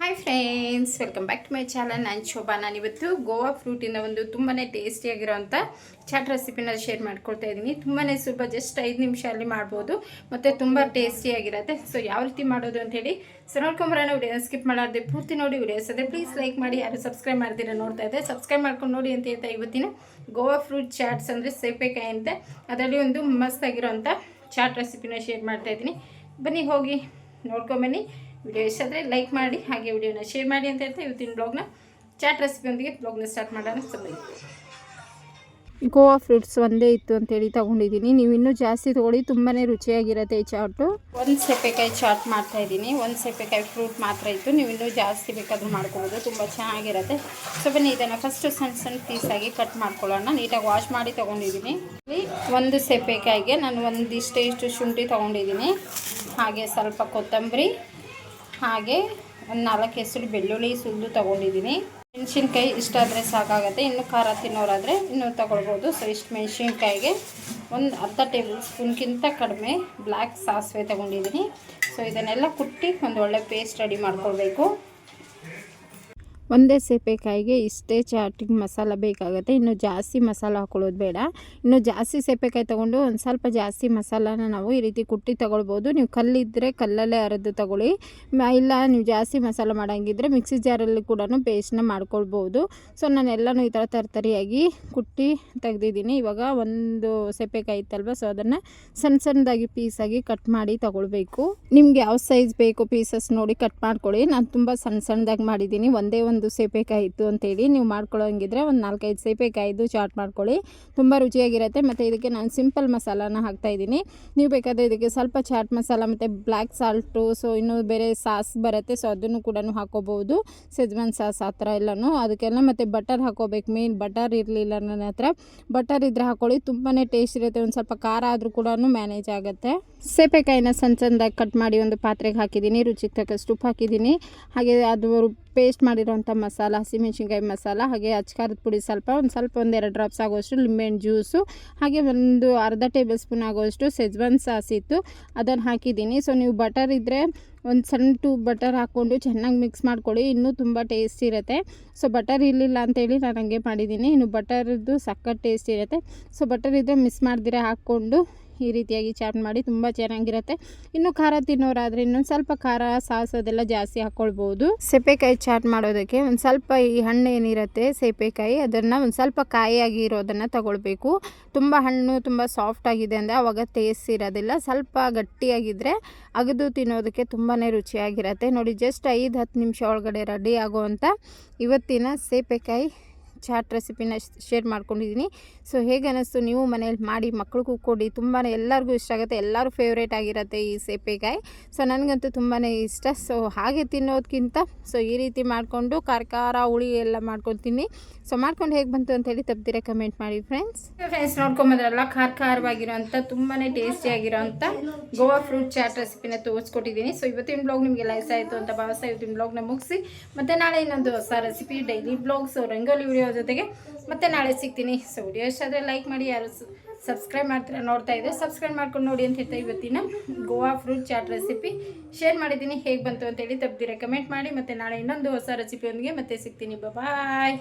Hi friends welcome back to my channel ನಾನು ಶೋಭಾ ನಾನಿವತ್ತು ಗೋವಾ ಫ್ರೂಟಿಂದ ಒಂದು ತುಂಬಾ ಟೇಸ್ಟಿಯಾಗಿರೋವಂಥ ಚಾಟ್ ರೆಸಿಪಿನ ಶೇರ್ ಮಾಡ್ಕೊಳ್ತಾ ಇದ್ದೀನಿ. ತುಂಬಾ ಸುಲಭ ಜಸ್ಟ್ ಐದು ನಿಮಿಷ ಅಲ್ಲಿ ಮಾಡ್ಬೋದು. ಮತ್ತು ತುಂಬ ಟೇಸ್ಟಿಯಾಗಿರುತ್ತೆ ಸೊ ಯಾವ ರೀತಿ ಮಾಡೋದು ಅಂಥೇಳಿ ಸೊ ನೋಡ್ಕೊಂಬರೋಣ. ವಿಡಿಯೋ ಸ್ಕಿಪ್ ಮಾಡಾರ್ದೆ ಪೂರ್ತಿ ನೋಡಿ. ವಿಡಿಯೋಸ್ ಅದೇ ಪ್ಲೀಸ್ ಲೈಕ್ ಮಾಡಿ. ಯಾರು ಸಬ್ಸ್ಕ್ರೈಬ್ ಮಾಡ್ತೀರಾ ನೋಡ್ತಾ ಇದ್ದೆ ಸಬ್ಸ್ಕ್ರೈಬ್ ಮಾಡ್ಕೊಂಡು ನೋಡಿ ಅಂತ ಹೇಳ್ತಾ ಇವತ್ತಿನ ಗೋವಾ ಫ್ರೂಟ್ ಚಾಟ್ಸ್ ಅಂದರೆ ಸೇಪೆಕಾಯಿ ಅಂತ. ಅದರಲ್ಲಿ ಒಂದು ಮಸ್ತಾಗಿರೋಂಥ ಚಾಟ್ ರೆಸಿಪಿನ ಶೇರ್ ಮಾಡ್ತಾ ಇದ್ದೀನಿ. ಬನ್ನಿ, ಹೋಗಿ ನೋಡ್ಕೊಂಬನ್ನಿ ವಿಡಿಯೋ ಇಷ್ಟ ಆದರೆ ಲೈಕ್ ಮಾಡಿ, ಹಾಗೆ ವಿಡಿಯೋನ ಶೇರ್ ಮಾಡಿ ಅಂತ ಹೇಳ್ತಾ ಇವತ್ತಿನ ಬ್ಲಾಗ್ನ ಚಾಟ್ ರೆಸಿಪಿಯೊಂದಿಗೆ ಬ್ಲಾಗ್ನ ಸ್ಟಾರ್ಟ್ ಮಾಡೋಣ. ಸರಿ. ಗೋವಾ ಫ್ರೂಟ್ಸ್ ಒಂದೇ ಇತ್ತು ಅಂತೇಳಿ ತೊಗೊಂಡಿದ್ದೀನಿ. ನೀವು ಇನ್ನೂ ಜಾಸ್ತಿ ತೊಗೊಳ್ಳಿ ತುಂಬಾ ರುಚಿಯಾಗಿರುತ್ತೆ ಈ ಚಾಟು. ಒಂದು ಸೆಪೆಕಾಯಿ ಚಾಟ್ ಮಾಡ್ತಾ ಇದ್ದೀನಿ. ಒಂದು ಸೆಪೆಕಾಯಿ ಫ್ರೂಟ್ ಮಾತ್ರ ಇತ್ತು. ನೀವು ಇನ್ನೂ ಜಾಸ್ತಿ ಬೇಕಾದರೂ ಮಾಡ್ಕೊಬೋದು. ತುಂಬ ಚೆನ್ನಾಗಿರುತ್ತೆ. ಸೊ ಬನ್ನಿ, ಇದನ್ನು ಫಸ್ಟು ಸಣ್ಣ ಸಣ್ಣ ಪೀಸಾಗಿ ಕಟ್ ಮಾಡ್ಕೊಳ್ಳೋಣ. ನೀಟಾಗಿ ವಾಶ್ ಮಾಡಿ ತೊಗೊಂಡಿದ್ದೀನಿ. ಒಂದು ಸೆಪೆಕಾಯಿಗೆ ನಾನು ಒಂದಿಷ್ಟು ಇಷ್ಟು ಶುಂಠಿ ತೊಗೊಂಡಿದ್ದೀನಿ. ಹಾಗೆ ಸ್ವಲ್ಪ ಕೊತ್ತಂಬರಿ, ಹಾಗೆ ಒಂದು ನಾಲ್ಕು ಹೆಸರು ಬೆಳ್ಳುಳ್ಳಿ ಸುಲಿದು ತೊಗೊಂಡಿದ್ದೀನಿ. ಮೆಣಸಿನ್ಕಾಯಿ ಇಷ್ಟ ಆದರೆ ಸಾಕಾಗುತ್ತೆ, ಇನ್ನು ಖಾರ ತಿನ್ನೋರಾದರೆ ಇನ್ನೂ ತಗೊಳ್ಬೋದು. ಸೊ ಇಷ್ಟು ಮೆಣಸಿನ್ಕಾಯಿಗೆ ಒಂದು ಅರ್ಧ ಟೇಬಲ್ ಸ್ಪೂನ್ಗಿಂತ ಕಡಿಮೆ ಬ್ಲ್ಯಾಕ್ ಸಾಸಿವೆ ತೊಗೊಂಡಿದ್ದೀನಿ. ಸೊ ಇದನ್ನೆಲ್ಲ ಕುಟ್ಟಿ ಒಂದು ಒಳ್ಳೆ ಪೇಸ್ಟ್ ರೆಡಿ ಮಾಡ್ಕೊಳ್ಬೇಕು. ಒಂದೇ ಸೇಪೆಕಾಯಿಗೆ ಇಷ್ಟೇ ಚಾಟಿಗೆ ಮಸಾಲ ಬೇಕಾಗುತ್ತೆ. ಇನ್ನು ಜಾಸ್ತಿ ಮಸಾಲ ಹಾಕೊಳ್ಳೋದು ಬೇಡ. ಇನ್ನು ಜಾಸ್ತಿ ಸೇಪೆಕಾಯಿ ತೊಗೊಂಡು ಒಂದು ಸ್ವಲ್ಪ ಜಾಸ್ತಿ ಮಸಾಲಾನ ನಾವು ಈ ರೀತಿ ಕುಟ್ಟಿ ತೊಗೊಳ್ಬೋದು. ನೀವು ಕಲ್ಲಿದ್ದರೆ ಕಲ್ಲಲ್ಲೇ ಅರೆದು ತೊಗೊಳ್ಳಿ. ಇಲ್ಲ ನೀವು ಜಾಸ್ತಿ ಮಸಾಲ ಮಾಡೋಂಗಿದ್ರೆ ಮಿಕ್ಸಿ ಜಾರಲ್ಲಿ ಕೂಡ ಪೇಸ್ಟ್ನ ಮಾಡ್ಕೊಳ್ಬೋದು. ಸೊ ನಾನೆಲ್ಲನೂ ಈ ಥರ ತರತರಿಯಾಗಿ ಕುಟ್ಟಿ ತೆಗ್ದಿದ್ದೀನಿ. ಇವಾಗ ಒಂದು ಸೆಪೆಕಾಯಿ ಇತ್ತಲ್ವ ಸೊ ಅದನ್ನು ಸಣ್ಣ ಸಣ್ಣದಾಗಿ ಪೀಸಾಗಿ ಕಟ್ ಮಾಡಿ ತೊಗೊಳ್ಬೇಕು. ನಿಮ್ಗೆ ಯಾವ ಸೈಜ್ ಬೇಕು ಪೀಸಸ್ ನೋಡಿ ಕಟ್ ಮಾಡ್ಕೊಳ್ಳಿ. ನಾನು ತುಂಬ ಸಣ್ಣ ಸಣ್ಣದಾಗಿ ಮಾಡಿದ್ದೀನಿ. ಒಂದೇ ಒಂದು ಒಂದು ಸೇಪೆಕಾಯಿ ಇತ್ತು ಅಂತೇಳಿ ನೀವು ಮಾಡ್ಕೊಳ್ಳೋಂಗಿದ್ರೆ ಒಂದು ನಾಲ್ಕೈದು ಸೇಪೆಕಾಯಿದು ಚಾಟ್ ಮಾಡ್ಕೊಳ್ಳಿ. ತುಂಬ ರುಚಿಯಾಗಿರುತ್ತೆ. ಮತ್ತು ಇದಕ್ಕೆ ನಾನು ಸಿಂಪಲ್ ಮಸಾಲಾನ ಹಾಕ್ತಾಯಿದ್ದೀನಿ ನೀವು ಬೇಕಾದರೆ ಇದಕ್ಕೆ ಸ್ವಲ್ಪ ಚಾಟ್ ಮಸಾಲ ಮತ್ತು ಬ್ಲ್ಯಾಕ್ ಸಾಲ್ಟು, ಸೊ ಇನ್ನೂ ಬೇರೆ ಸಾಸ್ ಬರುತ್ತೆ. ಸೊ ಅದನ್ನು ಕೂಡ ಹಾಕೋಬೋದು ಸೆಜ್ವಾನ್ ಸಾಸ್ ಆ ಥರ ಎಲ್ಲನೂ. ಅದಕ್ಕೆಲ್ಲ ಮತ್ತು ಬಟರ್ ಹಾಕೋಬೇಕು. ಮೇನ್ ಬಟರ್ ಇರಲಿಲ್ಲ ನನ್ನ ಹತ್ರ. ಬಟರ್ ಇದ್ರೆ ಹಾಕೊಳ್ಳಿ. ತುಂಬಾ ಟೇಸ್ಟ್ ಇರುತ್ತೆ. ಒಂದು ಸ್ವಲ್ಪ ಖಾರ ಆದರೂ ಕೂಡ ಮ್ಯಾನೇಜ್ ಆಗುತ್ತೆ. ಸೇಪೆಕಾಯಿನ ಸಣ್ಣ ಸಣ್ಣದಾಗಿ ಕಟ್ ಮಾಡಿ ಒಂದು ಪಾತ್ರೆಗೆ ಹಾಕಿದ್ದೀನಿ ರುಚಿಗೆ ತಕ್ಕಷ್ಟು ಉಪ್ಪು ಹಾಕಿದ್ದೀನಿ. ಹಾಗೆ ಅದು ಪೇಸ್ಟ್ ಮಾಡಿರೋಂಥ ಮಸಾಲ, ಹಸಿಮೆಣ್ಸಿನ್ಕಾಯಿ ಮಸಾಲ, ಹಾಗೆ ಅಚ್ಕಾರದ ಪುಡಿ ಸ್ವಲ್ಪ, ಒಂದು ಸ್ವಲ್ಪ ಒಂದು ಎರಡು ಡ್ರಾಪ್ಸ್ ಆಗೋಷ್ಟು ಲಿಂಬೆಹಣ್ಣು ಜ್ಯೂಸು ಹಾಗೆ ಒಂದು ಅರ್ಧ ಟೇಬಲ್ ಸ್ಪೂನ್ ಆಗೋಷ್ಟು ಸೆಜ್ವಾನ್ ಸಾಸ್ ಇತ್ತು. ಅದನ್ನು ಹಾಕಿದ್ದೀನಿ. ಸೊ ನೀವು ಬಟರ್ ಇದ್ದರೆ ಒಂದು ಸಣ್ಣ ಟೂ ಬಟರ್ ಹಾಕ್ಕೊಂಡು ಚೆನ್ನಾಗಿ ಮಿಕ್ಸ್ ಮಾಡ್ಕೊಳ್ಳಿ. ಇನ್ನೂ ತುಂಬ ಟೇಸ್ಟ್ ಇರುತ್ತೆ. ಸೊ ಬಟರ್ ಇರಲಿಲ್ಲ ಅಂತೇಳಿ ನಾನು ಹಂಗೆ ಮಾಡಿದ್ದೀನಿ. ಇನ್ನು ಬಟರ್ದು ಸಕ್ಕತ್ ಟೇಸ್ಟ್ ಇರುತ್ತೆ. ಸೊ ಬಟರ್ ಇದ್ದರೆ ಮಿಸ್ ಮಾಡ್ದಿರ ಹಾಕ್ಕೊಂಡು ಈ ರೀತಿಯಾಗಿ ಚಾಟ್ ಮಾಡಿ ತುಂಬ ಚೆನ್ನಾಗಿರುತ್ತೆ. ಇನ್ನು ಖಾರ ತಿನ್ನೋರಾದರೆ ಇನ್ನೊಂದು ಸ್ವಲ್ಪ ಖಾರ ಸಾಸ್ ಅದೆಲ್ಲ ಜಾಸ್ತಿ ಹಾಕ್ಕೊಳ್ಬೋದು ಸೆಪೆಕಾಯಿ ಚಾಟ್ ಮಾಡೋದಕ್ಕೆ ಒಂದು ಸ್ವಲ್ಪ ಈ ಹಣ್ಣು ಏನಿರುತ್ತೆ ಸೇಪೆಕಾಯಿ ಅದನ್ನು ಒಂದು ಸ್ವಲ್ಪ ಕಾಯಿಯಾಗಿ ಇರೋದನ್ನು ತಗೊಳ್ಬೇಕು. ತುಂಬ ಹಣ್ಣು ತುಂಬ ಸಾಫ್ಟ್ ಆಗಿದೆ ಅಂದರೆ ಅವಾಗ ಟೇಸ್ಟ್ ಇರೋದಿಲ್ಲ. ಸ್ವಲ್ಪ ಗಟ್ಟಿಯಾಗಿದ್ದರೆ ಅಗದು ತಿನ್ನೋದಕ್ಕೆ ತುಂಬಾ ರುಚಿಯಾಗಿರುತ್ತೆ. ನೋಡಿ ಜಸ್ಟ್ ಐದು ಹತ್ತು ನಿಮಿಷ ಒಳಗಡೆ ರೆಡಿ ಆಗುವಂಥ ಇವತ್ತಿನ ಸೇಪೆಕಾಯಿ ಚಾಟ್ ರೆಸಿಪಿನ ಶೇರ್ ಮಾಡ್ಕೊಂಡಿದ್ದೀನಿ ಸೊ ಹೇಗೆ ಅನ್ನಿಸ್ತು? ನೀವು ಮನೇಲಿ ಮಾಡಿ ಮಕ್ಳಿಗೂ ಕೊಡಿ. ತುಂಬಾ ಎಲ್ಲರಿಗೂ ಇಷ್ಟ ಆಗುತ್ತೆ. ಎಲ್ಲರೂ ಫೇವ್ರೇಟ್ ಆಗಿರುತ್ತೆ ಈ ಸೇಪೆಕಾಯಿ ಸೊ ನನಗಂತೂ ತುಂಬಾ ಇಷ್ಟ. ಸೊ ಹಾಗೆ ತಿನ್ನೋದಕ್ಕಿಂತ ಸೊ ಈ ರೀತಿ ಮಾಡಿಕೊಂಡು ಖಾರ ಖಾರ ಹುಳಿ ಎಲ್ಲ ಮಾಡ್ಕೊತೀನಿ. ಸೊ ಮಾಡ್ಕೊಂಡು ಹೇಗೆ ಬಂತು ಅಂತ ಹೇಳಿ ತಪ್ಪದಿರ ಕಮೆಂಟ್ ಮಾಡಿ ಫ್ರೆಂಡ್ಸ್ ಫ್ರೆಂಡ್ಸ್ ನೋಡ್ಕೊಂಬಂದ್ರಲ್ಲ ಖಾರ ಖಾರವಾಗಿರೋಂಥ ತುಂಬಾ ಟೇಸ್ಟಿಯಾಗಿರೋಂಥ ಗೋವಾ ಫ್ರೂಟ್ ಚಾಟ್ ರೆಸಿಪಿನ ತೋರಿಸ್ಕೊಟ್ಟಿದ್ದೀನಿ ಸೊ ಇವತ್ತಿನ ಬ್ಲಾಗ್ ನಿಮಗೆ ಲೈಸ್ ಆಯಿತು ಅಂತ ಭಾವಿಸ್ತಾ, ಇವತ್ತಿನ ಬ್ಲಾಗ್ನ ಮುಗಿಸಿ. ಮತ್ತು ನಾಳೆ ಇನ್ನೊಂದು ಹೊಸ recipe daily blogs rangoli video ಜೊತೆಗೆ ಮತ್ತೆ ನಾಳೆ ಸಿಗ್ತೀನಿ. ಸೊ ವಿಡಿಯೋ ಇಷ್ಟ ಆದರೆ ಲೈಕ್ ಮಾಡಿ, ಯಾರು ಸಬ್ಸ್ಕ್ರೈಬ್ ಮಾಡ್ತೀರಾ ನೋಡ್ತಾ ಇದ್ದರೆ ಸಬ್ಸ್ಕ್ರೈಬ್ ಮಾಡ್ಕೊಂಡು ನೋಡಿ ಅಂತ ಹೇಳ್ತಾ ಇವತ್ತಿನ Goa fruit chaat recipe share ಮಾಡಿದ್ದೀನಿ, ಹೇಗೆ ಬಂತು ಅಂತೇಳಿ ತಪ್ಪದಿರ ಕಮೆಂಟ್ ಮಾಡಿ, ಮತ್ತು ನಾಳೆ ಇನ್ನೊಂದು ಹೊಸ ರೆಸಿಪಿಯೊಂದಿಗೆ ಮತ್ತೆ ಸಿಗ್ತೀನಿ. ಬಾಯ್.